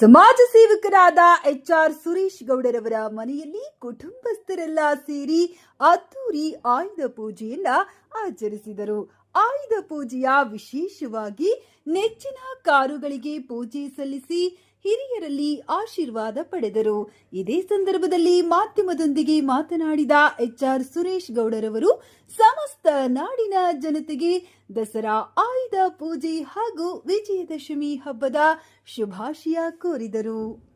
ಸಮಾಜ ಸೇವಕರಾದ H R Suresh ಗೌಡರವರ ಮನೆಯಲ್ಲಿ ಕುಟುಂಬಸ್ಥರೆಲ್ಲ ಸೇರಿ ಅದ್ದೂರಿ ಆಯುಧ ಪೂಜೆಯನ್ನ ಆಚರಿಸಿದರು. ಆಯುಧ ಪೂಜೆಯ ವಿಶೇಷವಾಗಿ ನೆಚ್ಚಿನ ಕಾರುಗಳಿಗೆ ಪೂಜೆ ಸಲ್ಲಿಸಿ ಹಿರಿಯರಲ್ಲಿ ಆಶೀರ್ವಾದ ಪಡೆದರು. ಇದೇ ಸಂದರ್ಭದಲ್ಲಿ ಮಾಧ್ಯಮದೊಂದಿಗೆ ಮಾತನಾಡಿದ ಎಚ್ ಆರ್ ಸುರೇಶ್ ಗೌಡರವರು, ಸಮಸ್ತ ನಾಡಿನ ಜನತೆಗೆ ದಸರಾ, ಆಯುಧ ಪೂಜೆ ಹಾಗೂ ವಿಜಯದಶಮಿ ಹಬ್ಬದ ಶುಭಾಶಯ ಕೋರಿದರು.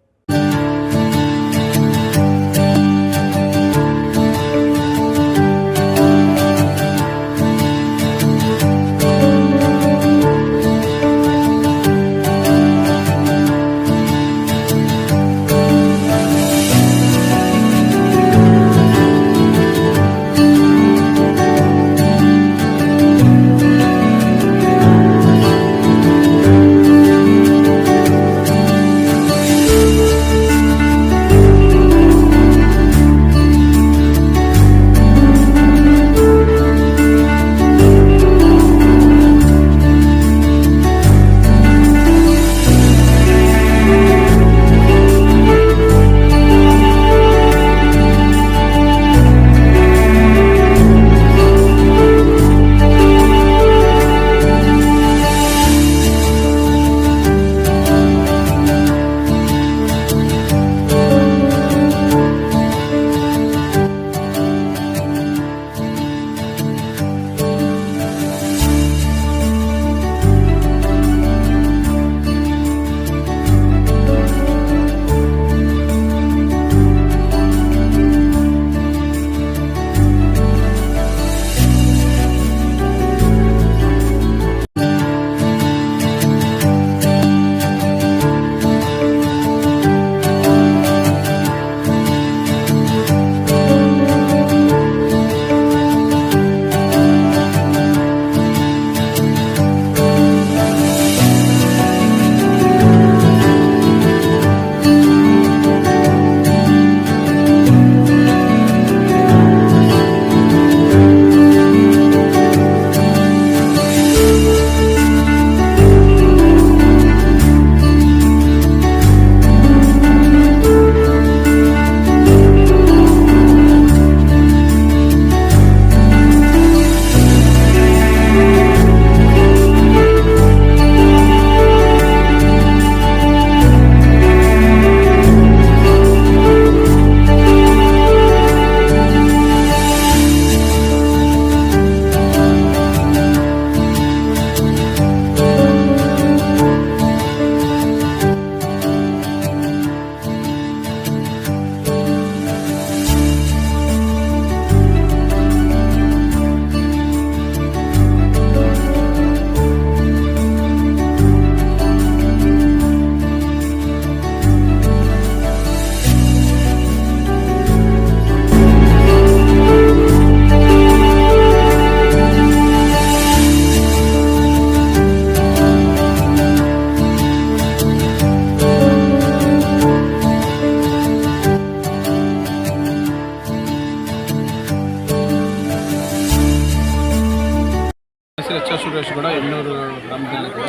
ಸುರೇಶ್ ಗೌಡ ಎಣ್ಣೂರು ಗ್ರಾಮದಲ್ಲಿದೆ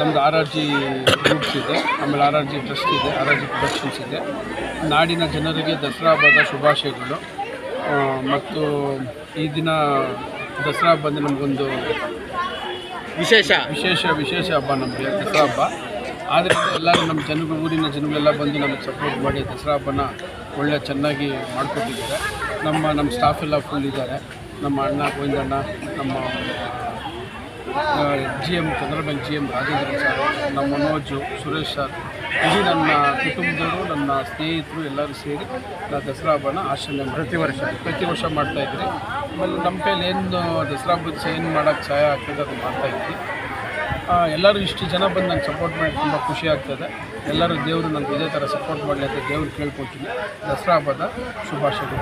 ನಮ್ಮದು ಆರ್ ಆರ್ ಜಿ ಗ್ರೂಪ್ಸ್ ಇದೆ. ಆಮೇಲೆ ಆರ್ ಆರ್ ಜಿ ಟ್ರಸ್ಟ್ ಇದೆ ಆರ್ ಆರ್ ಜಿ ಪ್ರೊಡಕ್ಷನ್ಸ್ ಇದೆ. ನಾಡಿನ ಜನರಿಗೆ ದಸರಾ ಹಬ್ಬದ ಶುಭಾಶಯಗಳು. ಮತ್ತು ಈ ದಿನ ದಸರಾ ಹಬ್ಬ ಅಂದರೆ ನಮಗೊಂದು ವಿಶೇಷ. ವಿಶೇಷ ವಿಶೇಷ ಹಬ್ಬ ನಮಗೆ ದಸರಾ ಹಬ್ಬ. ಆದ್ದರಿಂದ ಎಲ್ಲರೂ ನಮ್ಮ ಜನಗಳು ಊರಿನ ಜನಗಳೆಲ್ಲ ಬಂದು ನಮಗೆ ಸಪೋರ್ಟ್ ಮಾಡಿ ದಸರಾ ಹಬ್ಬನ ಒಳ್ಳೆ ಚೆನ್ನಾಗಿ ಮಾಡಿಕೊಟ್ಟಿದ್ದಾರೆ. ನಮ್ಮ ನಮ್ಮ ಸ್ಟಾಫ್ ಎಲ್ಲ ಫುಲ್ ಇದ್ದಾರೆ. ನಮ್ಮ ಅಣ್ಣ ಗೋವಿಂದಣ್ಣ ನಮ್ಮ G M Canara bank G M Rajendra sir ನಮ್ಮ ಮನೋಜು ಸುರೇಶ್ ಸರ್ ಇಡೀ ನನ್ನ ಕುಟುಂಬದವರು ನನ್ನ ಸ್ನೇಹಿತರು ಎಲ್ಲರೂ ಸೇರಿ ನಾವು ದಸರಾ ಹಬ್ಬನ ಆಚರಣೆ ಪ್ರತಿ ವರ್ಷ. ಪ್ರತಿ ವರ್ಷ ಮಾಡ್ತಾಯಿದ್ರಿ ಆಮೇಲೆ ನಮ್ಮ ಕೈಲಿ ಏನು ದಸರಾ ಹಬ್ಬದ ಏನು ಮಾಡೋಕ್ಕೆ ಸಹಾಯ ಆಗ್ತದೆ ಅದು ಮಾಡ್ತಾಯಿದ್ವಿ ಎಲ್ಲರೂ ಇಷ್ಟು ಜನ ಬಂದು ನಂಗೆ ಸಪೋರ್ಟ್ ಮಾಡಿ ತುಂಬ ಖುಷಿ ಆಗ್ತದೆ. ಎಲ್ಲರೂ ದೇವರು ನನಗೆ ಇದೇ ಥರ ಸಪೋರ್ಟ್ ಮಾಡಲಿ ಅಂತ ದೇವ್ರು ಕೇಳ್ಕೊತೀನಿ ದಸರಾ ಹಬ್ಬದ ಶುಭಾಶಯಗಳು.